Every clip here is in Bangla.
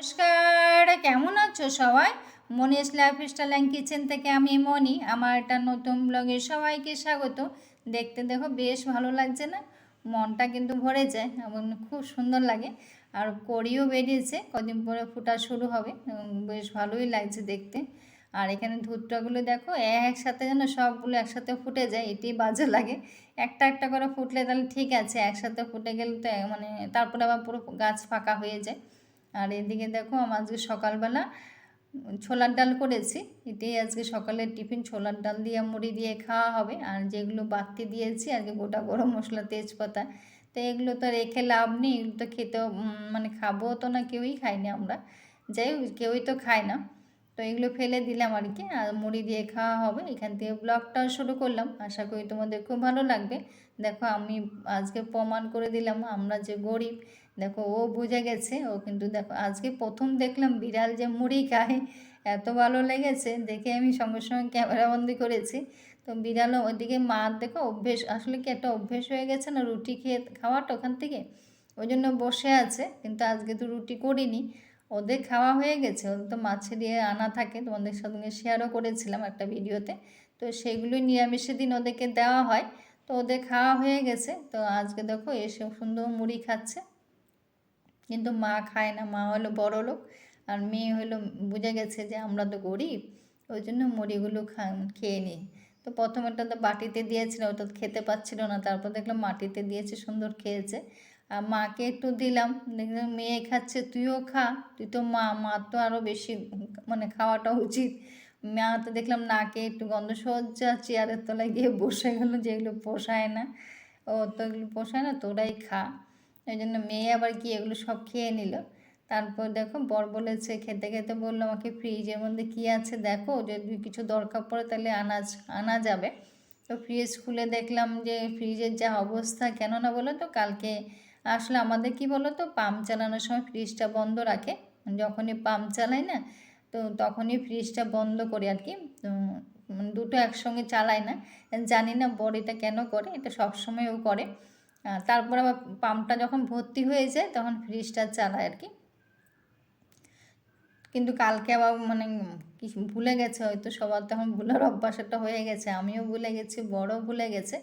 নমস্কার, কেমন আছো সবাই? মনীষ লাইফস্টাইল অ্যান্ড কিচেন থেকে আমি মনি। আমার একটা নতুন ব্লগে সবাইকে স্বাগত। দেখতে দেখো, বেশ ভালো লাগছে না? মনটা কিন্তু ভরে যায়, এবং খুব সুন্দর লাগে। আর কড়িও বেরিয়েছে, কদিন পরে ফুটা শুরু হবে বেশ ভালোই লাগছে দেখতে। আর এখানে ধূপটাগুলো দেখো, একসাথে যেন সবগুলো একসাথে ফুটে যায় এটি বাজে লাগে। একটা একটা করে ফুটলে তাহলে ঠিক আছে, একসাথে ফুটে গেলে তো মানে তারপরে আবার পুরো গাছ ফাঁকা হয়ে যায়। আর এদিকে দেখো আমার আজকে সকালবেলা ছোলার ডাল করেছি। এটাই আজকে সকালের টিফিন। ছোলার ডাল দিয়ে মুড়ি দিয়ে খাওয়া হবে। আর যেগুলো বাড়তি দিয়েছি, আজকে গোটা গরম মশলা, তেজপাতা, তো এগুলো তো রেখে লাভ নেই। এগুলো তো খেতেও মানে খাব তো না, কেউই খাইনি আমরা। যাই কেউই তো খায় না। তো এগুলো ফেলে দিলাম আর কি। আর মুড়ি দিয়ে খাওয়া হবে। এখান থেকে ব্লগটাও শুরু করলাম। আশা করি তোমাদের খুব ভালো লাগবে। দেখো, আমি আজকে প্রমাণ করে দিলাম, আমরা যে গরিব দেখো, ও বুঝে গেছে, ও কিন্তু দেখো, আজকে প্রথম দেখলাম বিড়াল যে মুড়ি খায়, এত ভালো লেগেছে, দেখে আমি সঙ্গে সঙ্গে ক্যামেরাবন্দি করেছি। তো বিড়ালও ওইদিকে মা, দেখো, অভ্যেস, আসলে কি একটা অভ্যেস হয়ে গেছে না, রুটি খেয়ে খাওয়াটা ওখান থেকে? ওই জন্য বসে আছে, কিন্তু আজকে তো রুটি করিনি। ওদের খাওয়া হয়ে গেছে, ওদের তো মাছে দিয়ে আনা থাকে, তোমাদের সঙ্গে শেয়ারও করেছিলাম একটা ভিডিওতে। তো সেগুলোই নিরামিষের দিন ওদেরকে দেওয়া হয়, তো ওদের খাওয়া হয়ে গেছে, তো আজকে দেখো এসে সুন্দর মুড়ি খাচ্ছে। কিন্তু মা খায় না, মা হলো বড় লোক আর মেয়ে হলো বুঝে গেছে যে আমরা তো গরিব, ওই জন্য মুড়িগুলো খা, খেয়ে নিই তো প্রথমেটা তো বাটিতে দিয়েছিল, ওটা খেতে পাচ্ছিল না, তারপর দেখলাম মাটিতে দিয়েছে, সুন্দর খেয়েছে। আর মাকে একটু দিলাম, দেখলাম মেয়ে খাচ্ছে, তুইও খা, তুই তো মা মা তো আরও বেশি মানে খাওয়াটা উচিত। মা তো দেখলাম নাকে একটু গন্ধ সজ্জা চেয়ারের তলায় গিয়ে বসে গেলো যেগুলো পোষায় না। ও তো এগুলো পোষায় না তোরাই খা। ওই জন্য মেয়ে আবার কি এগুলো সব খেয়ে নিল। তারপর দেখো বর বলেছে, খেতে খেতে বলল আমাকে ফ্রিজের মধ্যে কী আছে দেখো, যদি কিছু দরকার পড়ে তাহলে আনাজ আনা যাবে। তো ফ্রিজ খুলে দেখলাম যে ফ্রিজের যা অবস্থা কেন না বলো তো কালকে আসলে আমাদের কি বলো তো পাম্প চালানোর সময় ফ্রিজটা বন্ধ রাখে। যখনই পাম্প চালাই না, তো তখনই ফ্রিজটা বন্ধ করি আর কি। তো দুটো একসঙ্গে চালায় না। জানি না বর এটা কেন করে, এটা সবসময়ও করে। তারপর আবার পাম্পটা যখন ভর্তি হয়ে যায়, তখন ফ্রিজটা চালায় আর কি। কিন্তু কালকে আবার মানে কি ভুলে গেছে হয়তো, সবার তখন ভুলার একটা হয়ে গেছে, আমিও ভুলে গেছি বড় ভুলে গেছে।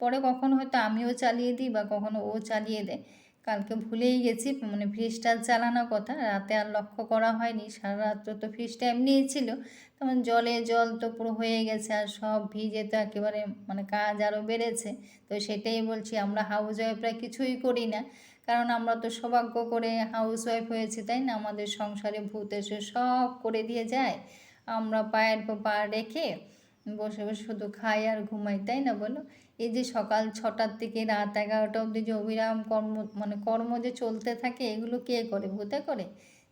পরে কখনো হয়তো আমিও চালিয়ে দিই বা কখনো ও চালিয়ে দেয়। কালকে ভুলেই গেছি মানে ফ্রিজটা চালানোর কথা। রাতে আর লক্ষ্য করা হয়নি, সারা রাত্র তো ফ্রিজটা এমনিই ছিল। তখন জলে জল তো পুরো হয়ে গেছে আর সব ভিজে তো একেবারে মানে কাজ আরও বেড়েছে। তো সেটাই বলছি, আমরা হাউস ওয়াইফরা কিছুই করি না। কারণ আমরা তো সৌভাগ্য করে হাউস ওয়াইফ হয়েছি, তাই না? আমাদের সংসারে ভূত এসে সব করে দিয়ে যায়। আমরা পায়ের পর পা রেখে বসে বসে শুধু খাই আর ঘুমাই, তাই না বলো? এই যে সকাল ছটার থেকে রাত এগারোটা অবধি যে অবিরাম কর্ম মানে কর্ম যে চলতে থাকে, এগুলো কে করে? ভূতে করে?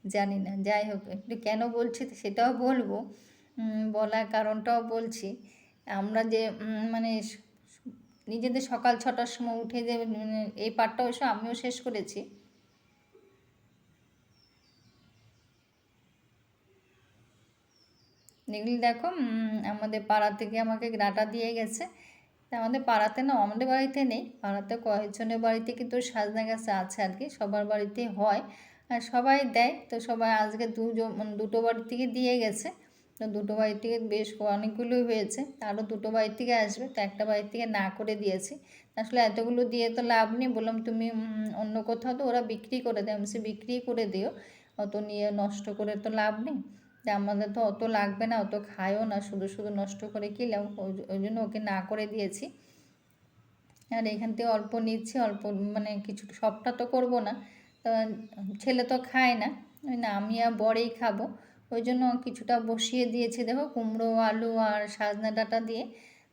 জানি না, যাই হোক, একটু কেন বলছি সেটাও বলব। বলার কারণটাও বলছি। আমরা যে মানে নিজেদের সকাল ছটার সময় উঠে যে মানে এই পাঠটা অবশ্য আমিও শেষ করেছি। এগুলি দেখো আমাদের পাড়া থেকে আমাকে ডাটা দিয়ে গেছে। তা আমাদের পাড়াতে না আমাদের বাড়িতে নেই। পাড়াতে কয়েকজনের বাড়িতে কিন্তু সাজনা গাছ আছে আর কি সবার বাড়িতে হয়। আর সবাই দেয়, তো সবাই আজকে দুজন দুটো বাড়ি থেকে দিয়ে গেছে। তো দুটো বাড়ি থেকে বেশ অনেকগুলোই হয়েছে আরও দুটো বাড়ি থেকে আসবে, তো একটা বাড়ি থেকে না করে দিয়েছি। আসলে এতগুলো দিয়ে তো লাভ নেই, বললাম তুমি অন্য কোথাও তো ওরা বিক্রি করে দেয়, আমি সে বিক্রি করে দিও, অত নিয়ে নষ্ট করে তো লাভ নেই। যে আমাদের তো অত লাগবে না, অত খায়ও না, শুধু শুধু নষ্ট করে কিলাম ওই জন্য ওকে না করে দিয়েছি। আর এখান থেকে অল্প নিচ্ছি, অল্প মানে কিছু, সবটা তো করব না। তো ছেলে তো খায় না, ওই না আমি আর বরেই খাব। ওই জন্য কিছুটা বসিয়ে দিয়েছি, দেখো কুমড়ো, আলু আর সাজনা ডাটা দিয়ে।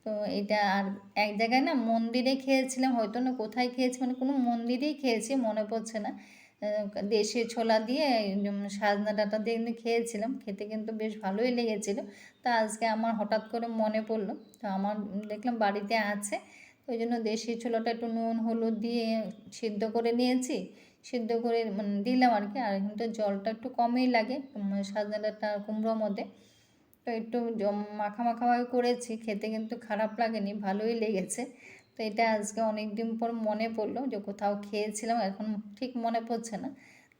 তো এটা আর এক জায়গায় না মন্দিরে খেয়েছিলাম, হয়তো না কোথায় খেয়েছি মানে কোনো মন্দিরেই খেয়েছি, মনে পড়ছে না। দেশি ছোলা দিয়ে সাজনা ডাটা দিয়ে কিন্তু খেয়েছিলাম। খেতে কিন্তু বেশ ভালোই লেগেছিলো। তা আজকে আমার হঠাৎ করে মনে পড়ল। তো আমার দেখলাম বাড়িতে আছে। ওই জন্য দেশি ছোলাটা একটু নুন, হলুদ দিয়ে সিদ্ধ করে নিয়েছি। সিদ্ধ করে মানে দিলাম আর কি। আর কিন্তু জলটা একটু কমই লাগে সাজনা ডাটা কুমড়োর মধ্যে। তো একটু মাখা মাখাভাবে করেছি। খেতে কিন্তু খারাপ লাগেনি, ভালোই লেগেছে। তো এটা আজকে অনেক দিন পর মনে পড়ল যে কোথাও খেয়েছিলাম, এখন ঠিক মনে পড়ছে না।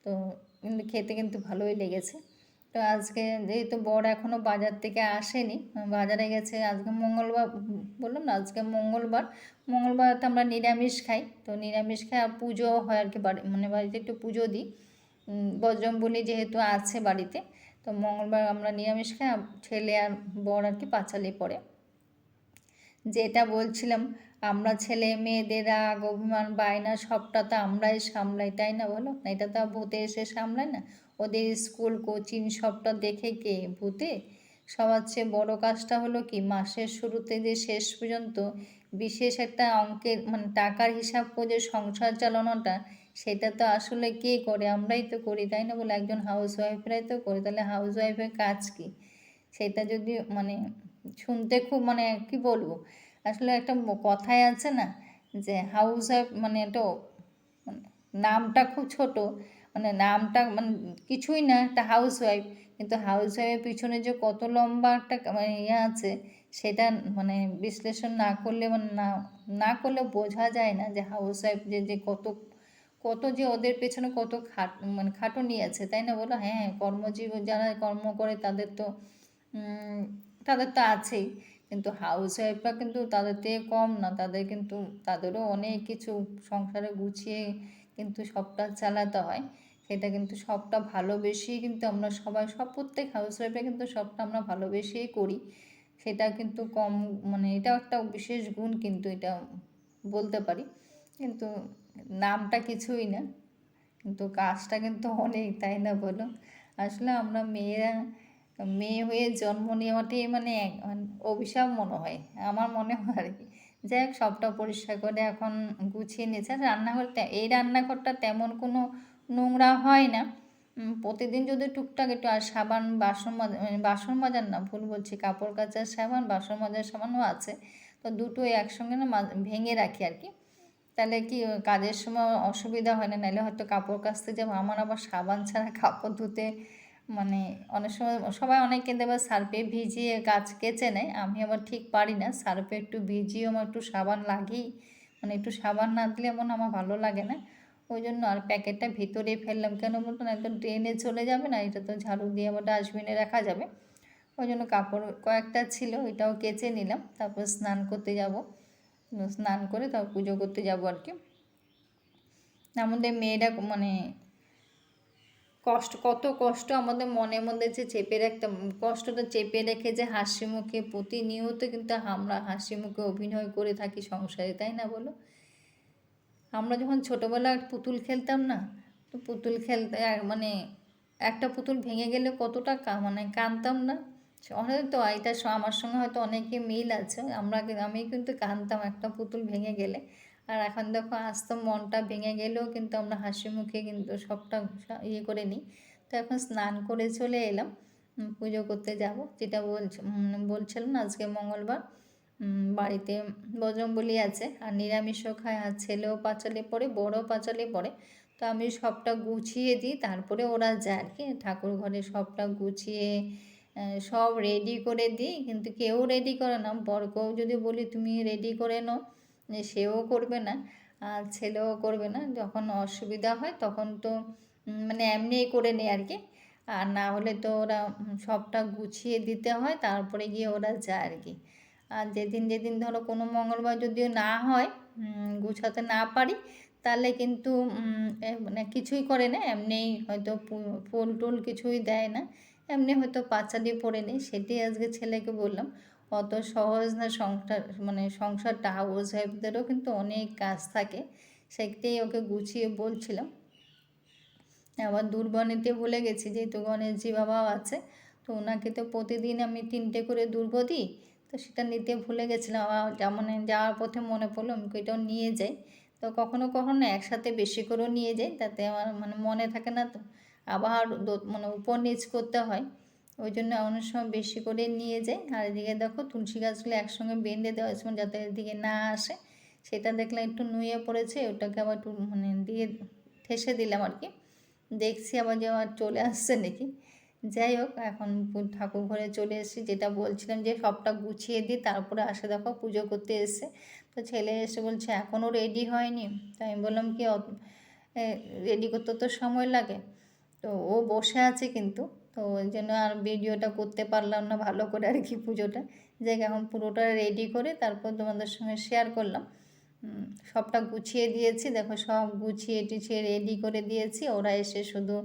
তো কিন্তু খেতে কিন্তু ভালোই লেগেছে। তো আজকে যেহেতু বর এখনও বাজার থেকে আসেনি, বাজারে গেছে আজকে মঙ্গলবার, বললাম না আজকে মঙ্গলবার মঙ্গলবার তো আমরা নিরামিষ খাই। তো নিরামিষ খাই আর পুজো হয় আর কি বাড়ি মানে বাড়িতে একটু পুজো দিই। বজরংবলী যেহেতু আছে বাড়িতে, তো মঙ্গলবার আমরা নিরামিষ খাই ছেলে আর বর আর কি পাঁচালি পড়ে। যেটা বলছিলাম আমরা ছেলে মেয়েদের রাগ, অভিমান, বায়না সবটা তো আমরাই সামলাই, তাই না বলো? না এটা তো ভূতে এসে সামলায় না। ওদের স্কুল কোচিং সবটা দেখে কে? ভূতে? সবার চেয়ে বড়ো কাজটা হলো কি? মাসের শুরুতে যে শেষ পর্যন্ত বিশেষ একটা অঙ্কের মানে টাকার হিসাব করে সংসার চালানোটা, সেটা তো আসলে কে করে? আমরাই তো করি, তাই না বলে? একজন হাউস ওয়াইফরাই তো করি। তাহলে হাউস ওয়াইফের কাজ কি? সেটা যদি মানে শুনতে খুব মানে কি বলব? আসলে একটা কথাই আছে না যে হাউস ওয়াইফ মানে এটা মানে নামটা খুব ছোট মানে নামটা মানে কিছুই না, একটা হাউস ওয়াইফ কিন্তু হাউস ওয়াইফের পিছনে যে কত লম্বা একটা মানে ইয়ে আছে, সেটা মানে বিশ্লেষণ না করলে মানে না না করলে বোঝা যায় না যে হাউস ওয়াইফ যে যে কত কত যে ওদের পেছনে কত খাট মানে খাটুনি আছে, তাই না বলো? হ্যাঁ কর্মজীব যারা কর্ম করে তাদের তো তাদের তো আছেই। কিন্তু হাউস ওয়াইফরা কিন্তু তাদের থেকে কম না। তাদের কিন্তু, তাদেরও অনেক কিছু সংসারে গুছিয়ে কিন্তু সবটা চালাতে হয়। সেটা কিন্তু সবটা ভালোবেসেই কিন্তু আমরা সবাই, সব প্রত্যেক হাউস ওয়াইফে কিন্তু সবটা আমরা ভালোবেসেই করি। সেটা কিন্তু কম মানে এটাও একটা বিশেষ গুণ কিন্তু এটা বলতে পারি। কিন্তু নামটা কিছুই না। কিন্তু কাজটা কিন্তু অনেক, তাই না বলো? আসলে আমরা মেয়েরা মেয়ে হয়ে জন্ম নেওয়াটাই মানে অভিশাপ মনে হয়, আমার মনে হয় আর কি। যাই হোক, সবটা পরিষ্কার করে এখন গুছিয়ে নিয়েছে। রান্নাঘরটা, এই রান্নাঘরটা তেমন কোনো নোংরা হয় না। প্রতিদিন যদি টুকটাক একটু, আর সাবান, বাসন মাজা মানে বাসন মাজার না, ভুল বলছি, কাপড় কাচার সাবান, বাসন মাজার সাবানও আছে। তো দুটো একসঙ্গে না ভেঙে রাখি আর কি। তাহলে কি কাজের সময় অসুবিধা হয় না, নাহলে হয়তো কাপড় কাচতে যাব। আমার আবার সাবান ছাড়া কাপড় ধুতে মানে অনেক সময় সবাই অনেকে দেবে সার্ফে ভিজিয়ে গাছ কেচে নেয় আমি আবার ঠিক পারি না। সার্ফে একটু ভিজিয়ে আমার একটু সাবান লাগেই মানে একটু সাবান না দিলে এমন আমার ভালো লাগে না। ওই জন্য আর প্যাকেটটা ভিতরে ফেললাম কেন বলতো না, একদম ড্রেনে চলে যাবে না, এটা তো ঝাড়ু দিয়ে আবার ডাস্টবিনে রাখা যাবে। ওই জন্য কাপড় কয়েকটা ছিল, ওইটাও কেচে নিলাম, তারপর স্নান করতে যাব। স্নান করে তারপর পুজো করতে যাব আর কি। আমাদের মেয়েরা মানে কষ্ট, কত কষ্ট আমাদের মনের মধ্যে যে চেপে রাখতাম কষ্টটা চেপে রেখে যে হাসি মুখে, প্রতিনিয়ত কিন্তু আমরা হাসি মুখে অভিনয় করে থাকি সংসারে, তাই না বলো? আমরা যখন ছোটোবেলা পুতুল খেলতাম না, তো পুতুল খেলতে মানে একটা পুতুল ভেঙে গেলে কতটা মানে কাঁদতাম না। অনেক তো এটা আমার সঙ্গে হয়তো অনেকে মিল আছে, আমরা আমি কিন্তু কাঁদতাম একটা পুতুল ভেঙে গেলে। আর এখন দেখো আসতো মনটা ভেঙে গেলেও কিন্তু আমরা হাসি মুখে কিন্তু সবটা ইয়ে করে নিই। তো এখন স্নান করে চলে এলাম পুজো করতে যাব। যেটা বলছ বলছিলাম আজকে মঙ্গলবার? বাড়িতে বজরংবলী আছে আর নিরামিষও খায় আর ছেলেও পাঁচালে পড়ে, বড়ও পাঁচালে পড়ে। তো আমি সবটা গুছিয়ে দিই, তারপরে ওরা যায় আর কি। ঠাকুর ঘরে সবটা গুছিয়ে সব রেডি করে দিই। কিন্তু কেউ রেডি করে না। বরকেও যদি বলি, তুমি রেডি করে নাও। সেও করবে না, আর ছেলেও করবে না। যখন অসুবিধা হয় তখন তো মানে এমনিই করে নেয় আর কি। আর না হলে তো ওরা সবটা গুছিয়ে দিতে হয়, তারপরে গিয়ে ওরা যায় আর কি। আর যেদিন যেদিন ধরো কোনো মঙ্গলবার যদিও না হয় গুছাতে না পারি, তাহলে কিন্তু মানে কিছুই করে না। এমনিই হয়তো ফুল টুল কিছুই দেয় না। এমনি হয়তো পাঁচালি পরে নেই, সেটাই আজকে ছেলেকে বললাম। অত সহজ না সংসার মানে সংসারটা হাউস ওয়াইফদেরও কিন্তু অনেক কাজ থাকে, সেটাই ওকে গুছিয়ে বলছিলাম। আবার দুর্বনীতে ভুলে গেছি, যেহেতু গণেশজি বাবাও আছে, তো ওনাকে তো প্রতিদিন আমি তিনটে করে দুর্ব দিই, তো সেটা নিতে ভুলে গেছিলাম। আবার মানে যাওয়ার পথে মনে পড়ল, আমি এটাও নিয়ে যাই। তো কখনো কখনো একসাথে বেশি করেও নিয়ে যাই, তাতে আমার মানে মনে থাকে না তো, আবার মানে উপর নিচ করতে হয়। ওই জন্য অনেক সময় বেশি করে নিয়ে যাই আর এদিকে দেখো তুলসী গাছগুলো একসঙ্গে বেঁধে দেওয়া হয়েছে যাতে এদিকে না আসে। সেটা দেখলাম একটু নুয়ে পড়েছে, ওটাকে আবার একটু মানে দিয়ে ঠেসে দিলাম আর কি। দেখছি আবার যে আমার চলে আসছে নাকি। যাই হোক, এখন ঠাকুর ঘরে চলে এসেছি। যেটা বলছিলাম যে সবটা গুছিয়ে দিই, তারপরে আসে দেখো পুজো করতে এসে তো ছেলে এসে বলছে এখনও রেডি হয়নি। তো আমি বললাম, কি রেডি করতে তো সময় লাগে। তো ও বসে আছে কিন্তু। তো ওই জন্য আর ভিডিওটা করতে পারলাম না ভালো করে আর কি পুজোটা। যে এখন পুরোটা রেডি করে তারপর তোমাদের সঙ্গে শেয়ার করলাম। সবটা গুছিয়ে দিয়েছি। দেখো, সব গুছিয়ে টুছিয়ে রেডি করে দিয়েছি। ওরা এসে শুধু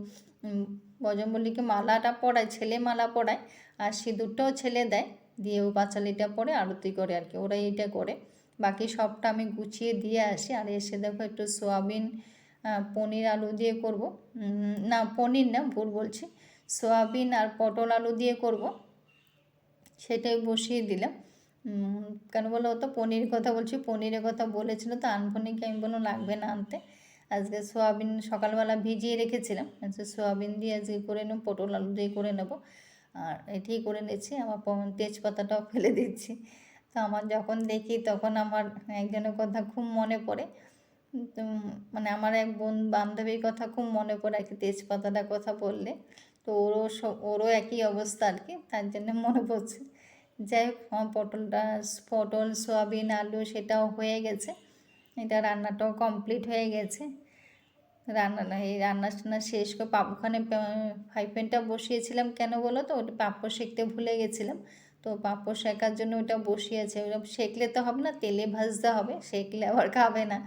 বজরঙ্গলিকে মালাটা পরায় ছেলে মালা পরায় আর সিঁদুরটাও ছেলে দেয়। দিয়ে ও পাঁচালিটা পরে আরতি করে আর কি, ওরা এইটা করে। বাকি সবটা আমি গুছিয়ে দিয়ে আসি। আর এসে দেখো, একটু সোয়াবিন পনির আলু দিয়ে করব। না, পনির না, ভুল বলছি। সোয়াবিন আর পটল আলু দিয়ে করব। সেটাই বসিয়ে দিলাম। কেন বলো তো পনির কথা বলছি, পনিরের কথা বলেছিল তো, আনফনিকে আমি বললাম, লাগবে না আনতে। আজকে সোয়াবিন সকালবেলা ভিজিয়ে রেখেছিলাম। আজকে সোয়াবিন দিয়ে আজকে করে নেব, পটল আলু দিয়ে করে নেব। আর এটাই করে নিচ্ছি আমার তেজপাতাটাও ফেলে দিচ্ছি। তো আমার যখন দেখি, তখন আমার একজনের কথা খুব মনে পড়ে। মানে আমার এক বোন বান্ধবীর কথা খুব মনে পড়ে, আর কি তেজপাতাটার কথা বললে। তো ওরও ওরও একই অবস্থা আর কি, তার জন্য মনে পড়ছে। যাই হোক আমার পটলটা, পটল, সয়াবিন, আলু সেটাও হয়ে গেছে। এটা রান্নাটাও কমপ্লিট হয়ে গেছে। রান্না এই রান্না টান্না শেষ করে পাপোখানে ফ্রাই প্যানটা বসিয়েছিলাম কেন বলো তো? ওটা পাঁপড় সেঁকতে ভুলে গেছিলাম। তো পাঁপড় শেখার জন্য ওটা বসিয়েছে। ওটা সেঁকলে তো হবে না, তেলে ভাজতে হবে, সেঁকলে আবার খাবে না।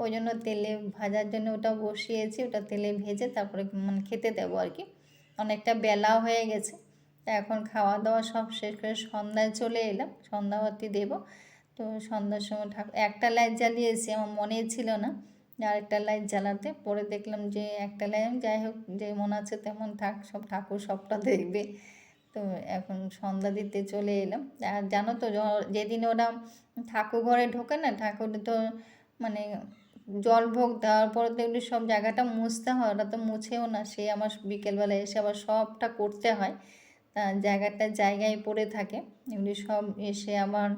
ওই জন্য তেলে ভাজার জন্য ওটা বসিয়েছি, ওটা তেলে ভেজে তারপরে মানে খেতে দেবো আর কি। অনেকটা বেলাও হয়ে গেছে। এখন খাওয়া দাওয়া সব শেষ করে সন্ধ্যায় চলে এলাম। সন্ধ্যাবাতি দেব। তো সন্ধ্যার সময় ঠাকুর একটা লাইট জ্বালিয়েছি, আমার মনে ছিল না যে আরেকটা লাইট জ্বালাতে। পরে দেখলাম যে একটা লাইট যাই হোক যেমন আছে তেমন থাক, সব ঠাকুর সবটা দেখবে। তো এখন সন্ধ্যা দিতে চলে এলাম। আর জানো তো যেদিন ওরা ঠাকুর ঘরে ঢোকে না, ঠাকুর তো মানে জল ভোগ দেওয়ার পরে তো এগুলি সব জায়গাটা মুছতে হয়, ওটা তো মুছেও না। সে আমার বিকেলবেলা এসে আবার সবটা করতে হয়। জায়গাটা জায়গায় পড়ে থাকে। এগুলি সব এসে আবার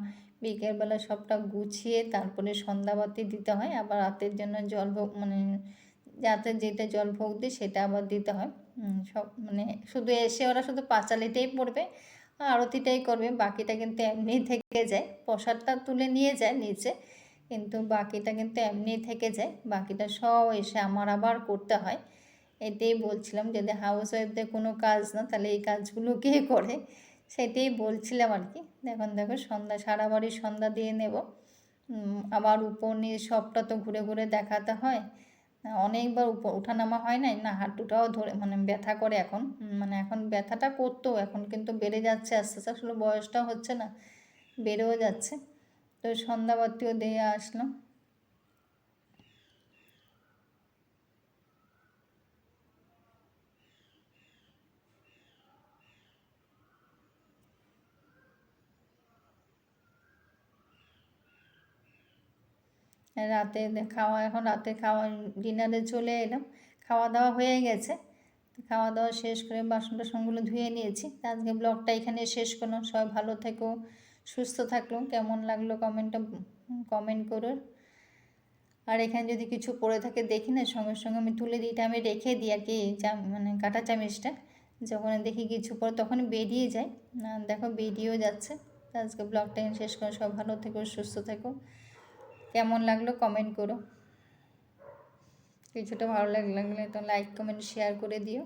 বিকেলবেলা সবটা গুছিয়ে তারপরে সন্ধ্যাবাতি দিতে হয়। আবার রাতের জন্য জল ভোগ মানে রাতে যেটা জল ভোগ দিই সেটা আবার দিতে হয়। সব মানে শুধু এসে ওরা শুধু পাঁচালিটাই পড়বে, আরতিটাই করবে। বাকিটা কিন্তু এমনিই থেকে যায়। প্রসাদটা তুলে নিয়ে যায় নিচে। কিন্তু বাকিটা কিন্তু এমনি থেকে যায়। বাকিটা সব এসে আমার আবার করতে হয়। এটাই বলছিলাম, যদি হাউস ওয়াইফদের কোনো কাজ না, তাহলে এই কাজগুলো কে করে? সেটাই বলছিলাম আর কি। এখন দেখো সন্ধ্যা, সারা বাড়ি সন্ধ্যা দিয়ে নেব। আবার উপর নিয়ে সবটা তো ঘুরে ঘুরে দেখাতে হয়। অনেকবার উপর ওঠানামা হয় নাই না, হাঁটুটাও ধরে মানে ব্যথা করে এখন। মানে এখন ব্যথাটা করতো এখন কিন্তু বেড়ে যাচ্ছে, আস্তে আস্তে, আসলে বয়সটা হচ্ছে না, বেড়েও যাচ্ছে। তো সন্ধ্যাবাতিও দিয়ে আসলাম। রাতে খাওয়া, এখন রাতে খাওয়া, ডিনারে চলে এলাম। খাওয়া দাওয়া হয়ে গেছে। খাওয়া দাওয়া শেষ করে বাসন টাসনগুলো ধুয়ে নিয়েছি। আজকে ব্লগটা এখানে শেষ করলাম। সবাই ভালো থেকো। সুস্থ থাকল। কেমন লাগল কমেন্টটা কমেন্ট করো। আর এখানে যদি কিছু পড়ে থাকে দেখি না, সঙ্গে সঙ্গে আমি তুলে দিই। আমি রেখে দিই আর কি মানে কাটা চামিচটা। যখন দেখি কিছু পরে তখন বেরিয়ে যায়। না, দেখো বেরিয়েও যাচ্ছে। আজকে ব্লগটা শেষ করো সব ভালো থেকো, সুস্থ থেকো। কেমন লাগল কমেন্ট করো। কিছুটা ভালো লাগলে তো লাইক কমেন্ট শেয়ার করে দিও।